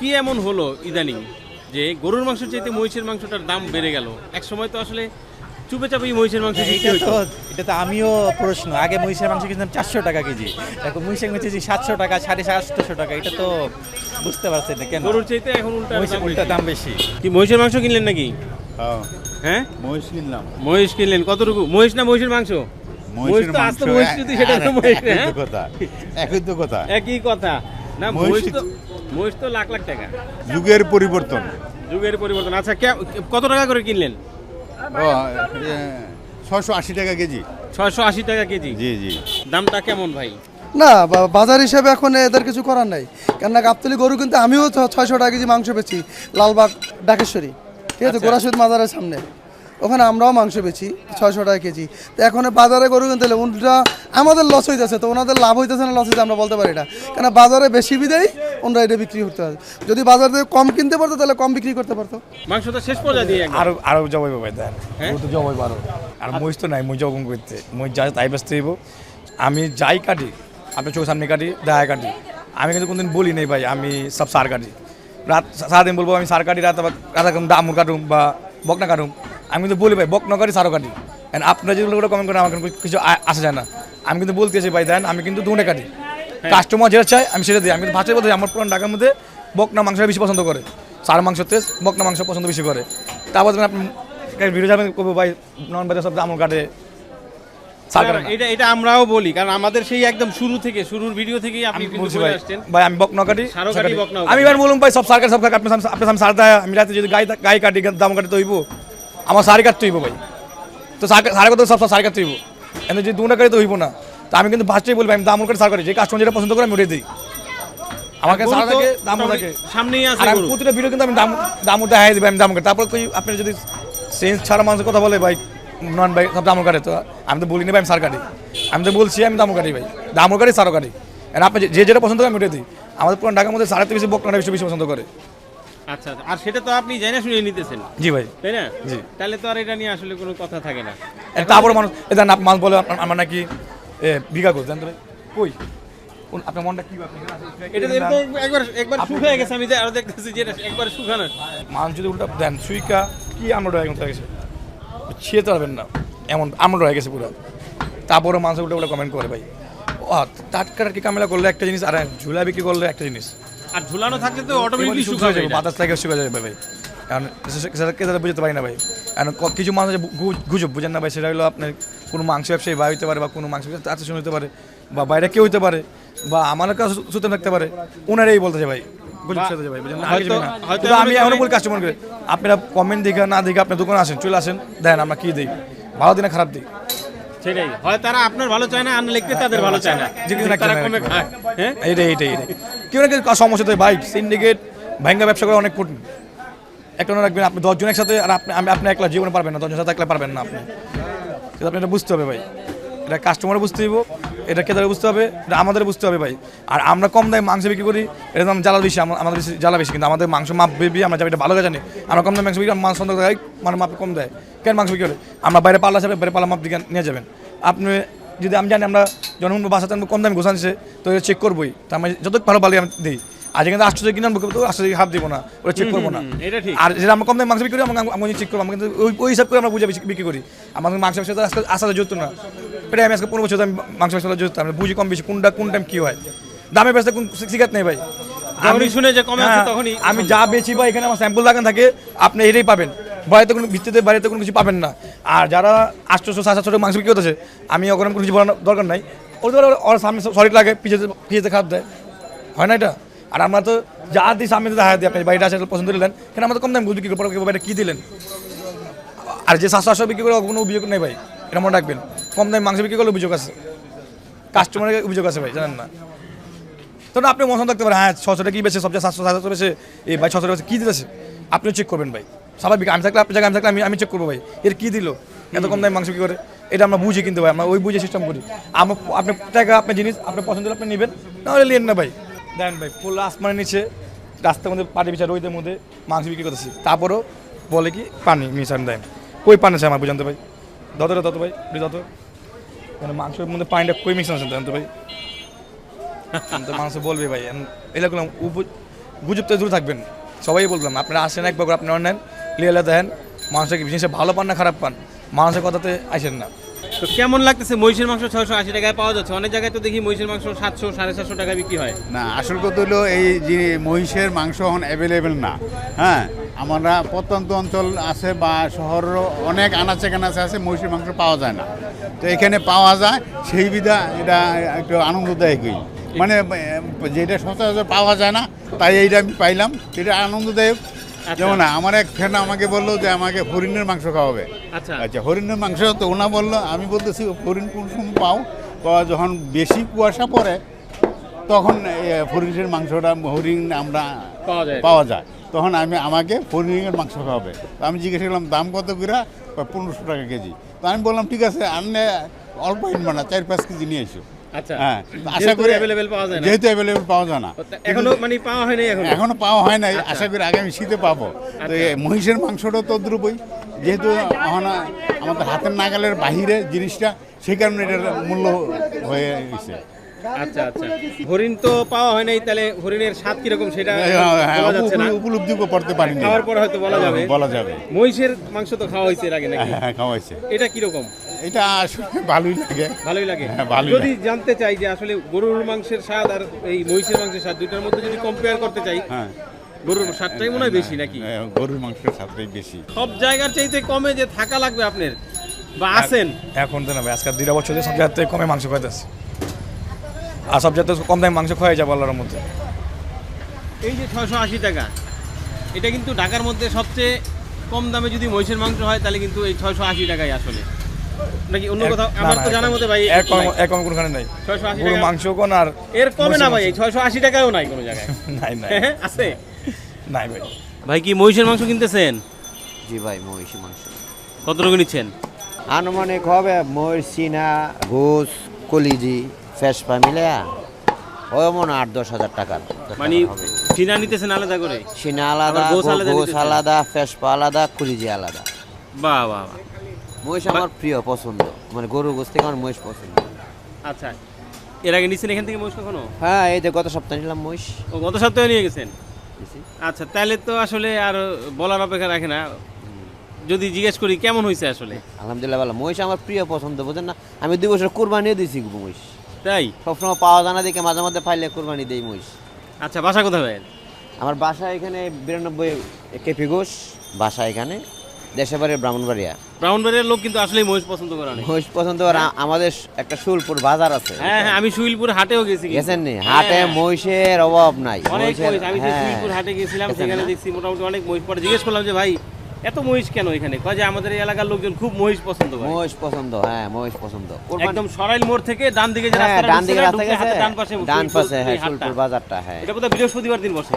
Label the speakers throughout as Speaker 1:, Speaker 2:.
Speaker 1: কি এমন হলো ইদানিং যে গরুর মাংস চাইতে মহিষের মাংসটার দাম বেড়ে গেল? এক সময় তো আসলে চুপে চাপেই মহিষের মাংস
Speaker 2: এটা তো এটা তো আমিও প্রশ্ন। আগে মহিষের মাংস কিনতাম চারশো টাকা কেজি। এখন মহিষের মাংস কেজি সাতশো টাকা সাড়ে সাতশো টাকা। এটা তো বুঝতে পারছেন না কেন?
Speaker 1: গরুর চাইতে এখন উল্টা
Speaker 2: উল্টা দাম বেশি।
Speaker 1: কি মহিষের মাংস কিনলেন নাকি?
Speaker 3: হ্যাঁ।
Speaker 1: হ্যাঁ?
Speaker 3: মহিষ কিনলাম।
Speaker 1: মহিষ কিনলেন। কতটুকু? মহিষ না মহিষের মাংস? মহিষ তো আস্ত মহিষ যদি সেটা তো মহিষ
Speaker 3: একই
Speaker 1: হ্যাঁ?
Speaker 3: তো কথা। একই কথা।
Speaker 1: একই কথা। না
Speaker 3: মহিষ-
Speaker 1: মহিষ তো মহিষ তো লাখ লাখ টাকা।
Speaker 3: যুগের পরিবর্তন।
Speaker 1: যুগের পরিবর্তন। আচ্ছা কে- কত টাকা করে কিনলেন?
Speaker 3: ছশো আশি টাকা কেজি।
Speaker 1: ছয়শো আশি টাকা কেজি?
Speaker 3: জি জি।
Speaker 1: দামটা কেমন ভাই?
Speaker 4: না বা- বাজার হিসেবে এখন এদের কিছু করার নাই। কেননা গাবতলি গরু কিন্তু আমিও ছয়শো টাকা কেজি মাংস বেচি লালবাগ ডাকেশ্বরী। ঠিক আছে গোরাসুদ মাজারের সামনে। ওখানে আমরাও মাংস বেচি ছয়শো টাকা কেজি। তো এখন বাজারে গরু কিনতে হলে উল্টা আমাদের লস হইতেছে তো ওনাদের লাভ হইতেছে না লস হইতেছে আমরা বলতে পারি না। কেন বাজারে বেশি বিদেই ওনারা এটা বিক্রি করতে পারে। যদি বাজারে থেকে কম কিনতে পারতো তাহলে কম বিক্রি করতে পারতো।
Speaker 1: মাংস তো শেষ পর্যায়ে দিয়ে
Speaker 5: আরও আরও জবাই পাবে দেন।
Speaker 1: হ্যাঁ?
Speaker 5: ও তো জবাই পারো আর মহিষ তো নাই মই জবন করতে। মই যা তাই ব্যস্ত হইব। আমি যাই কাটি আপনার চোখের সামনে কাটি দেখা কাটি। আমি কিন্তু কোনদিন বলি নেই ভাই আমি সব সার কাটি। রাত সারাদিন বলব আমি সার কাটি রাত আবার রাত এখন দামুর কাটুম বা বকনা কাটুম। আমি কিন্তু বলি ভাই বকনা কাটি সারও কাটি And আপনারা যেগুলো কমেন্ট করেন আমার কিছু আসে যায় না আমি কিন্তু বলতেছি ভাই দেন আমি কিন্তু দুটো কাটি কাস্টমার যেটা চাই আমি সেটা দিই আমি কিন্তু ভাষায় বলতে আমার পুরান ঢাকার মধ্যে বকনা মাংসটা বেশি পছন্দ করে সার মাংস তেজ বকনা মাংস পছন্দ বেশি করে তারপর যখন আপনি ভিডিও যাবেন করব ভাই নন বাজার সব দাম কাটে সার
Speaker 1: এটা এটা আমরাও বলি কারণ আমাদের সেই একদম শুরু থেকে শুরুর ভিডিও থেকেই আপনি
Speaker 5: আমি বলছি
Speaker 1: বলে
Speaker 5: ভাই
Speaker 1: আসছেন
Speaker 5: ভাই আমি বকনা কাটি
Speaker 1: কাটি,
Speaker 5: কাটি। আমি
Speaker 1: কাটি।
Speaker 5: এবার বলুন ভাই সব সার কাটে সব কাটে আপনি সামনে- আপনার সামনে সার দেয় আমি রাতে যদি গাই গাই কাটি দাম কাটতে হইব আমার সারি কাটতে হইব ভাই। তো সার সার কথা সব সার কাটতে হইব। এনে যদি দুটা কাটি তো হইব না। তো আমি কিন্তু ভাষাই বলব আমি দাম কাটে সার কাটি যে কাস্টমার যেটা পছন্দ করে আমি ওটাই দিই। আমাকে সার থাকে দাম থাকে।
Speaker 1: সামনেই আছে
Speaker 5: আর প্রতিটা ভিডিও কিন্তু আমি দাম দাম দেখাই দিবে আমি দাম কাটি তারপর কই আপনি যদি সেন্স ছাড়া মানুষের কথা বলে ভাই নন ভাই সব দাম কাটে তো আমি তো বলি না ভাই আমি সার কাটি। আমি তো বলছি আমি দাম কাটি ভাই। দাম কাটি সারও কাটি। আর আপনি যে- যে যেটা পছন্দ করে আমি ওটাই দিই। আমাদের পুরো ঢাকার মধ্যে সাড়ে বেশি বকনাটা বেশি বেশি পছন্দ করে।
Speaker 1: আচ্ছা আচ্ছা। আর সেটা তো আপনি জানা শুনে নিতেছেন।
Speaker 5: জি ভাই।
Speaker 1: তাই না?
Speaker 5: জি।
Speaker 1: তাহলে তো আর এটা নিয়ে আসলে কোনো কথা থাকে না।
Speaker 5: তারপর মানুষ এটা না মানুষ বলে আমার নাকি বিঘা করছে জানতে ভাই কই? আপনার মনটা কি
Speaker 1: এটা তো একবার একবার শুকিয়ে গেছে আমি যে আরও দেখতেছি যে একবার শুকানো
Speaker 5: মানুষ যদি উল্টা দেন সুইকা কি আমরা হয়ে গেছে ছিঁড়তে পারবেন না। এমন আমরা হয়ে গেছে পুরো। তারপরে মানুষ উল্টা উল্টা কমেন্ট করে ভাই। টাটকা টাটকি কামেলা করলে একটা জিনিস আর ঝুলা বিক্রি করলে একটা জিনিস।
Speaker 1: আর ঝুলানো থাকলে তো অটোমেটিকলি শুকাবে
Speaker 5: যাবে বাতাস লাগে শুকিয়ে যাবে ভাই। কারণ সেটাকে তারা বুঝতে পারি না ভাই। কারণ কিছু মানুষ গুজব বুঝেন না ভাই? সেটা হলো আপনার কোনো মাংস ব্যবসায়ী ভাই হতে পারে বা কোনো মাংস আত্মীয় হতে পারে বা বাইরে কেউ হতে পারে বা আমার কাছে সুতরাং থাকতে পারে ওনারাই বলতেছে ভাই।
Speaker 1: বা-।
Speaker 5: আমি এখনও বলি কাস্টমারকে আপনারা কমেন্ট দেখে না দেখে আপনার দোকানে আসেন চলে আসেন দেন আমরা কি দিই? ভালো দিনে খারাপ দিই।
Speaker 1: সেটাই। হয় তারা আপনার ভালো চায় না আর লিখতে তাদের ভালো চায় না।
Speaker 5: যে কিছু একটা
Speaker 1: তারা
Speaker 5: না
Speaker 1: কমে খায়। হ্যাঁ?
Speaker 5: এইটাই এইটাই এইটাই। কেউ না কেউ সমস্যা তো ভাই সিন্ডিকেট ভাঙ্গা ব্যবসা করা অনেক কঠিন। একটা রাখবেন আপনি দশজন একসাথে আর আপনি আমি আপনি একলা জীবনে পারবেন না দশজন সাথে একলা পারবেন না আপনি। কিন্তু আপনি এটা বুঝতে হবে ভাই। এটা কাস্টমারে বুঝতে হইব এটা ক্রেতারে বুঝতে হবে এটা আমাদের বুঝতে হবে ভাই। আর আমরা কম দামে মাংস বিক্রি করি এটা দাম জ্বালা বেশি আমাদের বেশি জ্বালা বেশি কিন্তু আমাদের মাংস মাপ বেবি আমরা যাবে এটা ভালো জানি আমরা কম দামে মাংস বিক্রি মাংস মানে মাপ কম দেয়। কেন মাংস বিক্রি করে? আমরা বাইরে পাল্লা যাবে বাইরে পাল্লা মাপ দিকে নিয়ে যাবেন। আপনি যদি আমি জানি আমরা যখন বাসাতে আমি কম দামে গোছানছে তো এটা চেক করবোই। তো আমি যত ভালো ভালো আমি দিই। আর যেখানে আশ্চর্য কিনে তো আশ্চর্য হাত দিব না ওটা চেক করব না।
Speaker 1: এটা ঠিক।
Speaker 5: আর যেটা আমরা কম দামে মাংস বিক্রি করি আমি চেক করব কিন্তু ওই ওই হিসাব করে আমরা বুঝে বিক্রি করি। আমাদের মাংস ব্যবসা আজকে আসলে যত না। এটা আমি আজকে পনেরো বছর আমি মাংস ব্যবসা যত আমি বুঝি কম বেশি কোনটা কোন টাইম কী হয়। দামে ব্যবসা কোন শিখাত নেই ভাই।
Speaker 1: যখনই শুনে যে কমে
Speaker 5: হ্যাঁ,
Speaker 1: তখনই।
Speaker 5: আমি যা বেছি বা এখানে আমার স্যাম্পল লাগান থাকে আপনি এটাই পাবেন। বাড়িতে কোনো ভিত্তিতে বাড়িতে কোনো কিছু পাবেন না। আর যারা আটশোশো সাত সাতশো মাংস বিক্রি করতেছে, আমি ওখানে কোনো কিছু বলার দরকার নাই। ওদের ওর সামনে সরিক লাগে পিছিয়ে পিছিয়ে খারাপ দেয়। হয় না এটা? আর আমরা তো যা দিই সামনে দেখা দিই আপনি বাড়িটা আসে পছন্দ দিলেন কেন আমাদের কম দাম বিক্রি করে বাইরে কী দিলেন? আর যে সাতশো আটশো বিক্রি করে কোনো অভিযোগ নেই ভাই, এটা মনে রাখবেন। কম দামে মাংস বিক্রি করলে অভিযোগ আছে। কাস্টমারের অভিযোগ আছে ভাই, জানেন না? তো আপনি মনে থাকতে পারেন হ্যাঁ ছশোটা কি বেছে সবচেয়ে সাতশো সাতশো বেছে এই ভাই, ছশোটা টাকা কী দিতেছে? আপনিও চেক করবেন ভাই। স্বাভাবিক, আমি থাকলে আপনার জায়গায়, আমি থাকলে আমি আমি চেক করব ভাই। এর কী দিল? এত কম দামে মাংস কী করে? এটা আমরা বুঝি কিন্তু ভাই, আমরা ওই বুঝে সিস্টেম করি। আমার আপনি টাকা আপনার জিনিস, আপনার পছন্দ হলে আপনি নেবেন, নাহলে নিন না ভাই। দেন ভাই ফুল আসমানের নিচে, রাস্তার মধ্যে পাটি বিচার রোদের মধ্যে মাংস বিক্রি করতেছি। তারপরও বলে কি, পানি, মিশান দেন। কই পানি আছে আমার বুঝাতে ভাই? দত দত ভাই দত মানে মাংসের মধ্যে পানিটা কই মিশান আছে জানতো ভাই? তো মানুষ বলবে ভাই। উপ গুজব থেকে দূরে থাকবেন। সবাই বললাম, আপনারা আসেন একবার আপনি নেন লিয়ে দেন মানুষকে জিনিসে ভালো পান না খারাপ পান? মানুষের কথাতে আসেন না।
Speaker 1: তো কেমন লাগতেছে মহিষের মাংস ছয়শো আশি টাকায় পাওয়া যাচ্ছে? অনেক জায়গায় তো দেখি মহিষের মাংস সাতশো সাড়ে সাতশো টাকায় বিক্রি হয়।
Speaker 3: না আসল কথা হলো এই যে মহিষের মাংস এখন অ্যাভেলেবেল না। হ্যাঁ আমরা প্রত্যন্ত অঞ্চল আছে বা শহরেরও অনেক আনাচে কানাচে আছে মহিষের মাংস পাওয়া যায় না। তো এখানে পাওয়া যায় সেই বিধা এটা একটু আনন্দদায়কই মানে যেটা সচরাচর পাওয়া যায় না তাই এইটা আমি পাইলাম। এটা আনন্দদায়ক।
Speaker 1: আচ্ছা।
Speaker 3: যেমন আমার এক ফ্রেন্ড আমাকে বলল যে আমাকে হরিণের মাংস খাওয়াবে।
Speaker 1: আচ্ছা।
Speaker 3: আচ্ছা হরিণের মাংস তো ওনা বলল আমি বলতেছি হরিণ কোন সময় পাও? পাওয়া যখন বেশি কুয়াশা পড়ে তখন হরিণের মাংসটা হরিণ আমরা
Speaker 1: পাওয়া যায়।
Speaker 3: পাওয়া যায়। তখন আমি আমাকে হরিণের মাংস খাওয়াবে। তো আমি জিজ্ঞেস করলাম দাম কত করে পনেরোশো টাকা কেজি। তো আমি বললাম ঠিক আছে আনলে অল্প আনবা না চার পাঁচ কেজি নিয়ে এসো। হ্যাঁ আশা করি
Speaker 1: available পাওয়া যায় না।
Speaker 3: যেহেতু অ্যাভেলেবেল পাওয়া যায় না।
Speaker 1: এখনও মানে পাওয়া হয়নি
Speaker 3: এখনও? পাওয়া হয় নাই আশা করি আগামী শীতে পাবো। তো
Speaker 1: আচ্ছা।
Speaker 3: মহিষের মাংসটা যেহেতু আমাদের হাতের নাগালের বাহিরে জিনিসটা সেই কারণে এটার মূল্য হয়ে গেছে।
Speaker 1: আচ্ছা আচ্ছা। হরিণ তো পাওয়া হয় নাই তাহলে হরিণের স্বাদ কীরকম সেটা বলা যাচ্ছে না।
Speaker 3: উপলব্ধি করতে পারিনি।
Speaker 1: খাওয়ার পর হয়তো বলা যাবে।
Speaker 3: বলা যাবে।
Speaker 1: মহিষের মাংস তো খাওয়া হয়েছে এর আগে নাকি?
Speaker 3: হ্যাঁ খাওয়াইছে
Speaker 1: এটা কীরকম?
Speaker 3: এটা আসলে ভালোই লাগে।
Speaker 1: ভালোই লাগে।
Speaker 3: হ্যাঁ, ভালোই
Speaker 1: যদি জানতে চাই যে আসলে গরুর মাংসের স্বাদ আর এই মহিষের মাংসের স্বাদ দুইটার মধ্যে যদি কম্পেয়ার করতে চাই
Speaker 3: হ্যাঁ।
Speaker 1: গরুর স্বাদটাই মনে হয় বেশি নাকি?
Speaker 3: হ্যাঁ, গরুর মাংসের সাথেই বেশি।
Speaker 1: সব জায়গার চাইতে কমে যে থাকা লাগবে আপনার বা আছেন?
Speaker 5: এখন তো না ভাই আজকাল দুইটা বছর ধরে সব জায়গার কমে মাংস খাইতেছে। আর সব জায়গাতে কম দামে মাংস খাওয়াই যাব আল্লাহর মধ্যে
Speaker 1: এই যে ছয়শো আশি টাকা এটা কিন্তু ঢাকার মধ্যে সবচেয়ে কম দামে যদি মহিষের মাংস হয় তাহলে কিন্তু এই ছয়শো আশি টাকাই আসলে। নাকি অন্য কোথাও? আমার তো জানার মধ্যে ভাই
Speaker 5: এক কম এক কম কোনখানে নাই।
Speaker 1: টাকা।
Speaker 5: মাংস কোন আর
Speaker 1: এর কমে না ভাই
Speaker 5: মহিষের
Speaker 1: ছয়শো আশি টাকাও নাই কোনো জায়গায়।
Speaker 5: নাই নাই।
Speaker 1: আছে?
Speaker 5: নাই ভাই।
Speaker 1: ভাই কি মহিষের মাংস কিনতেছেন?
Speaker 6: জি ভাই মহিষী মাংস।
Speaker 1: কত টাকা নিচ্ছেন?
Speaker 6: আনুমানিক হবে ময়ূর সিনা ঘুষ কলিজি ফেসপা মিলে হয় মনে আট দশ হাজার টাকার
Speaker 1: মানে চিনা নিতেছেন আলাদা করে?
Speaker 6: সিনা আলাদা
Speaker 1: আলাদা
Speaker 6: ঘোষ আলাদা ফেসপা আলাদা কলিজি আলাদা।
Speaker 1: বাহ বাহ বাহ।
Speaker 6: মহিষ আমার প্রিয় পছন্দ। মানে গরু গোস থেকে আমার মহিষ পছন্দ।
Speaker 1: আচ্ছা এর আগে নিচ্ছেন এখান থেকে মহিষ কখনো?
Speaker 6: হ্যাঁ এই যে গত সপ্তাহে নিলাম মহিষ।
Speaker 1: ও গত সপ্তাহে নিয়ে গেছেন? আচ্ছা তাহলে তো আসলে আর বলার অপেক্ষা রাখে না। যদি জিজ্ঞেস করি কেমন হয়েছে আসলে?
Speaker 6: আলহামদুলিল্লাহ ভালো। মহিষ আমার প্রিয় পছন্দ বুঝেন না? আমি দুই বছর কোরবানিও দিয়েছি মহিষ।
Speaker 1: তাই?
Speaker 6: সবসময় পাওয়া জানা দেখে মাঝে মাঝে পাইলে কোরবানি দেই মহিষ।
Speaker 1: আচ্ছা বাসা কোথায়
Speaker 6: আমার বাসা এখানে বিরানব্বই কেপি ঘোষ বাসা এখানে। দেশের বাড়ির ব্রাহ্মণবাড়িয়া।
Speaker 1: ব্রাউনবাড়ির লোক কিন্তু আসলেই মহিষ পছন্দ করে অনেক।
Speaker 6: মহিষ পছন্দ আ- আমাদের একটা শুলপুর বাজার আছে।
Speaker 1: হ্যাঁ হ্যাঁ আমি সুইলপুর হাটেও গেছি
Speaker 6: গেছেন নি? হাটে
Speaker 1: হ্যাঁ,
Speaker 6: মহিষের অভাব নাই।
Speaker 1: অনেক মহিষ আমি যে
Speaker 6: হ্যাঁ।
Speaker 1: হাটে গেছিলাম সেখানে দেখছি মোটামুটি অনেক মহিষ পরে জিজ্ঞেস করলাম যে ভাই এত মহিষ কেন এখানে? কয় যে আমাদের এই এলাকার লোকজন খুব মহিষ পছন্দ করে।
Speaker 6: মহিষ পছন্দ হ্যাঁ মহিষ পছন্দ।
Speaker 1: একদম সরাইল মোড় থেকে ডান দিকে যে
Speaker 6: হ্যাঁ
Speaker 1: রাস্তাটা
Speaker 6: ডান দিকে রাস্তা গেছে।
Speaker 1: ডান পাশে
Speaker 6: ডান পাশে হ্যাঁ শুলপুর বাজারটা হ্যাঁ।
Speaker 1: এটা বোধহয় বৃহস্পতিবার দিন বসে।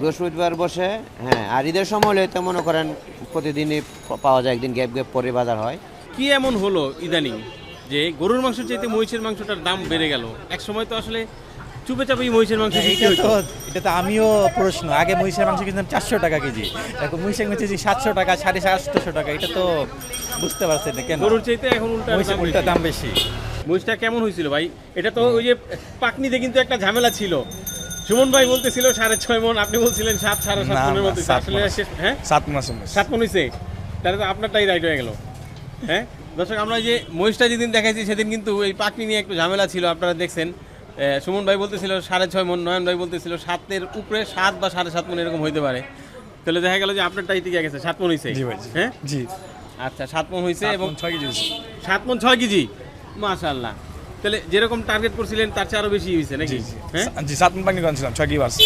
Speaker 6: বৃহস্পতিবার বসে হ্যাঁ আর ঈদের সময় হলে তো মনে করেন প্রতিদিনই পাওয়া যায় একদিন গ্যাপ গ্যাপ পরে বাজার হয়।
Speaker 1: কি এমন হলো ইদানিং যে গরুর মাংসের চাইতে মহিষের মাংসটার দাম বেড়ে গেল? এক সময় তো আসলে চুপে চাপেই মহিষের মাংস বিক্রি
Speaker 2: তো এটা তো আমিও প্রশ্ন। আগে মহিষের মাংস কিনতাম চারশো টাকা কেজি। এখন মহিষের মাংস কেজি সাতশো টাকা সাড়ে সাতশো টাকা। এটা তো বুঝতে পারছেন না কেন?
Speaker 1: গরুর চাইতে এখন উল্টা
Speaker 2: দাম বেশি।
Speaker 1: মহিষটা কেমন হয়েছিল ভাই? এটা তো ওই যে পাকনিতে কিন্তু একটা ঝামেলা ছিল। সুমন ভাই বলতেছিল সাড়ে ছয় মন আপনি বলছিলেন সাত সাড়ে সাত মনের মধ্যে। আসলে হ্যাঁ?
Speaker 5: সাত মাস
Speaker 1: সাত মন হয়েছে তাহলে তো আপনারটাই রাইট হয়ে গেল। হ্যাঁ? দর্শক আমরা যে মহিষটা যেদিন দেখাইছি সেদিন কিন্তু এই পাকনি নিয়ে একটু ঝামেলা ছিল আপনারা দেখছেন। সুমন ভাই বলতেছিল সাড়ে ছয় মন নয়ন ভাই বলতেছিল সাতের উপরে সাত বা সাড়ে সাত মন এরকম হইতে পারে। তাহলে দেখা গেল যে আপনারটাই টিকে গেছে সাত মন হয়েছে। হ্যাঁ?
Speaker 5: জি।
Speaker 1: আচ্ছা সাত মন হয়েছে এবং
Speaker 5: ছয় কেজি।
Speaker 1: সাত মন ছয় কেজি। মাশাল্লাহ তাহলে যেরকম টার্গেট করছিলেন তার চেয়ে আরও বেশি হয়েছে নাকি? হ্যাঁ?
Speaker 5: জি সাত পানি করেছিলাম ছয় কেজি বাড়ছে।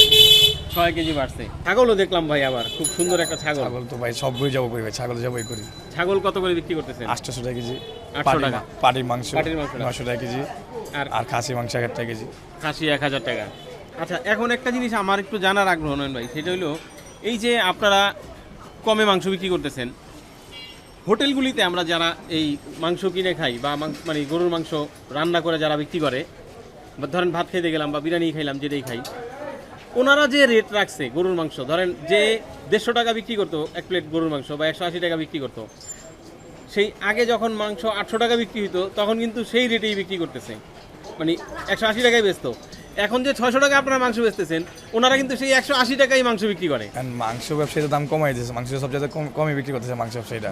Speaker 1: ছয় কেজি বাড়ছে। ছাগলও দেখলাম ভাই আবার খুব সুন্দর একটা ছাগল।
Speaker 5: ছাগল তো ভাই সব বই যাব করি ভাই? ছাগল যাবোই করি।
Speaker 1: ছাগল কত করে বিক্রি করতেছেন?
Speaker 5: আটশোশো টাকা কেজি।
Speaker 1: 800
Speaker 5: পাটি
Speaker 1: টাকা।
Speaker 5: পাটির মাংস
Speaker 1: পাটির মাংস।
Speaker 5: নশো টাকা কেজি।
Speaker 1: আর
Speaker 5: আর খাসি মাংস এক টাকা কেজি।
Speaker 1: খাসি এক হাজার টাকা। আচ্ছা এখন একটা জিনিস আমার একটু জানার আগ্রহ নয় ভাই সেটা হলো এই যে আপনারা কমে মাংস বিক্রি করতেছেন হোটেলগুলিতে আমরা যারা এই মাংস কিনে খাই বা মানে গরুর মাংস রান্না করে যারা বিক্রি করে, বা ধরেন ভাত খেতে গেলাম বা বিরিয়ানি খাইলাম, যেটাই খাই, ওনারা যে রেট রাখছে গরুর মাংস, ধরেন যে দেড়শো টাকা বিক্রি করতো এক প্লেট গরুর মাংস বা একশো আশি টাকা বিক্রি করতো, সেই আগে যখন মাংস আটশো টাকা বিক্রি হতো তখন কিন্তু সেই রেটেই বিক্রি করতেছে। মানে একশো আশি টাকায় বেচতো এখন যে ছয়শো টাকা আপনারা মাংস বেচতেছেন ওনারা কিন্তু সেই একশো আশি টাকায় মাংস বিক্রি করে।
Speaker 5: কারণ মাংস ব্যবসায়ীদের দাম কমাই দিয়েছে মাংস সব জায়গায় কম বিক্রি করতেছে মাংস ব্যবসায়ীরা।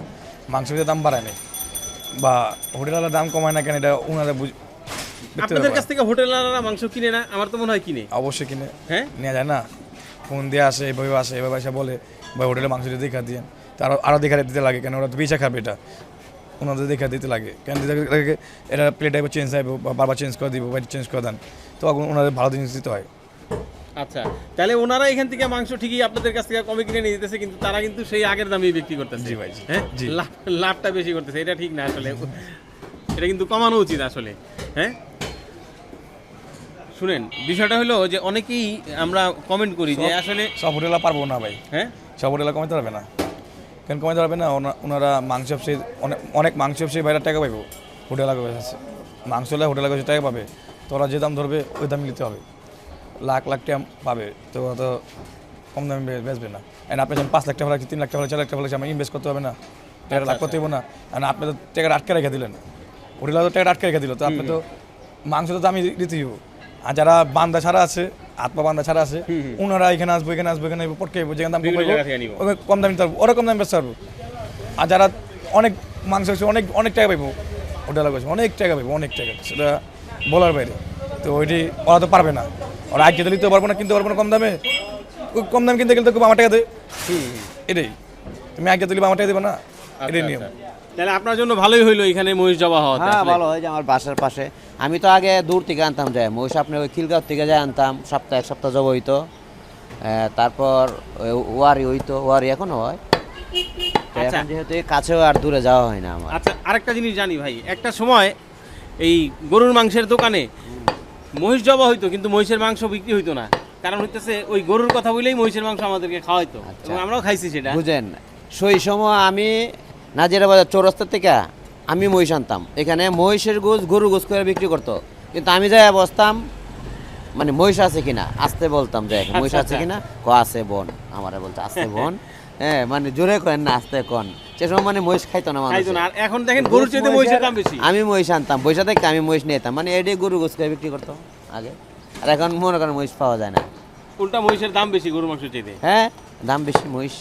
Speaker 5: মাংস ব্যবসায়ীর দাম বাড়ায়নি বা হোটেলের দাম কমায় না কেন এটা ওনারা বুঝ
Speaker 1: আপনাদের কাছ থেকে হোটেলাররা মাংস কিনে না? আমার তো মনে হয় কিনে।
Speaker 5: অবশ্যই কিনে।
Speaker 1: হ্যাঁ?
Speaker 5: নেওয়া যায় না। ফোন দিয়ে আসে এভাবে আসে এভাবে এসে বলে ভাই হোটেলে মাংস দিয়ে দেখা দিয়ে আরও আরও দেখা দিতে লাগে কেন ওরা তো বেচা খাবে এটা। ওনাদের দেখা দিতে লাগে। কেন লাগে? এটা প্লেট টাইপের চেঞ্জ বা বারবার চেঞ্জ করে দিব বা চেঞ্জ করে দেন। তো তখন ওনাদের ভালো জিনিস দিতে হয়।
Speaker 1: আচ্ছা তাহলে ওনারা এখান থেকে মাংস ঠিকই আপনাদের কাছ থেকে কমে কিনে নিয়ে যেতেছে কিন্তু তারা কিন্তু সেই আগের দামেই বিক্রি করতেছে।
Speaker 5: জি ভাই,
Speaker 1: হ্যাঁ? লাভটা বেশি করতেছে এটা ঠিক না আসলে। এটা কিন্তু কমানো উচিত আসলে হ্যাঁ? শুনেন বিষয়টা হলো যে অনেকেই আমরা কমেন্ট করি যে আসলে
Speaker 5: সব হোটেলে পারব না ভাই।
Speaker 1: হ্যাঁ?
Speaker 5: সব হোটেলে কমাতে পারবে না। কেন কমাতে পারবে না? ওনা- ওনারা মাংস ব্যবসায়ী অনেক অনেক মাংস ব্যবসায়ী বাইরে টাকা পাইবো। হোটেল আছে। মাংস হলে হোটেল আগে টাকা পাবে। তো ওরা যে দাম ধরবে ওই দাম নিতে হবে। লাখ লাখ টাকা পাবে। তো ওরা তো কম দামে বেচবে না। আর আপনি যখন পাঁচ লাখ টাকা লাগছে তিন লাখ টাকা চার লাখ টাকা লাগছে আমার ইনভেস্ট করতে হবে না। টাকা লাখ করতে হবে না। আর আপনি তো টাকাটা আটকে রেখে দিলেন। হোটেলে তো টাকাটা আটকে রেখে দিল। তো আপনি তো মাংস তো দামি দিতেই হবে। আর যারা বান্দা ছাড়া আছে আত্মা বান্দা ছাড়া আছে ওনারা এখানে আসব এখানে আসব এখানে পটকে যেখানে দাম কম দামে পারব ওরা কম দামে বেচতে পারব। আর যারা অনেক মাংস আছে অনেক অনেক টাকা পাইবো ওটা লাগবে অনেক টাকা পাইবো অনেক টাকা সেটা বলার বাইরে। তো ওইটি ওরা তো পারবে না। ওরা আগে দিতে পারব না কিনতে পারব না কম দামে। কম দামে কিনতে গেলে তো খুব আমার টাকা দে। এটাই। তুমি আগে দিলে আমার টাকা দেবে না। এটাই নিয়ম।
Speaker 1: আচ্ছা, তাহলে আপনার জন্য ভালোই হইল এখানে মহিষ জবা হওয়া
Speaker 6: হ্যাঁ ভালো হয় যে আমার বাসার পাশে। আমি তো আগে দূর থেকে আনতাম যাই মহিষ আপনি ওই খিলগাঁও থেকে যায় আনতাম সপ্তাহ এক সপ্তাহ জব হইতো। তারপর ওয়ারি হইতো ওয়ারি এখনও হয়।
Speaker 1: আচ্ছা।
Speaker 6: এখন যেহেতু কাছেও আর দূরে যাওয়া হয় না আমার।
Speaker 1: আচ্ছা আরেকটা জিনিস জানি ভাই। একটা সময় এই গরুর মাংসের দোকানে মহিষ জবা হইতো কিন্তু মহিষের মাংস বিক্রি হইতো না। কারণ হইতেছে ওই গরুর কথা বলেই মহিষের মাংস আমাদেরকে খাওয়াইতো।
Speaker 6: আচ্ছা।
Speaker 1: এবং আমরাও খাইছি সেটা।
Speaker 6: বুঝেন সেই সময় আমি নাজিরা বাজার চৌরাস্তা থেকে আমি মহিষ আনতাম। এখানে মহিষের গোছ গরু গোছ করে বিক্রি করতো। কিন্তু আমি যাই বসতাম মানে মহিষ আছে কিনা আসতে বলতাম যে মহিষ আছে
Speaker 1: আচ্ছা।
Speaker 6: কিনা? ক আছে বোন। আমারে বলতো আসতে বোন? হ্যাঁ মানে জোরে করেন না আসতে কোন। সে সময় মানে মহিষ খাইতো না মানুষ।
Speaker 1: এখন দেখেন গরুর চেয়ে মহিষের দাম বেশি।
Speaker 6: আমি মহিষ আনতাম। পয়সা থেকে আমি মহিষ নিতাম। মানে এডি গরু গোছ করে বিক্রি করতো আগে। আর এখন মনে করেন মহিষ পাওয়া যায় না।
Speaker 1: উল্টা মহিষের দাম বেশি গরুর মাংস চেয়ে
Speaker 6: হ্যাঁ দাম বেশি মহিষ।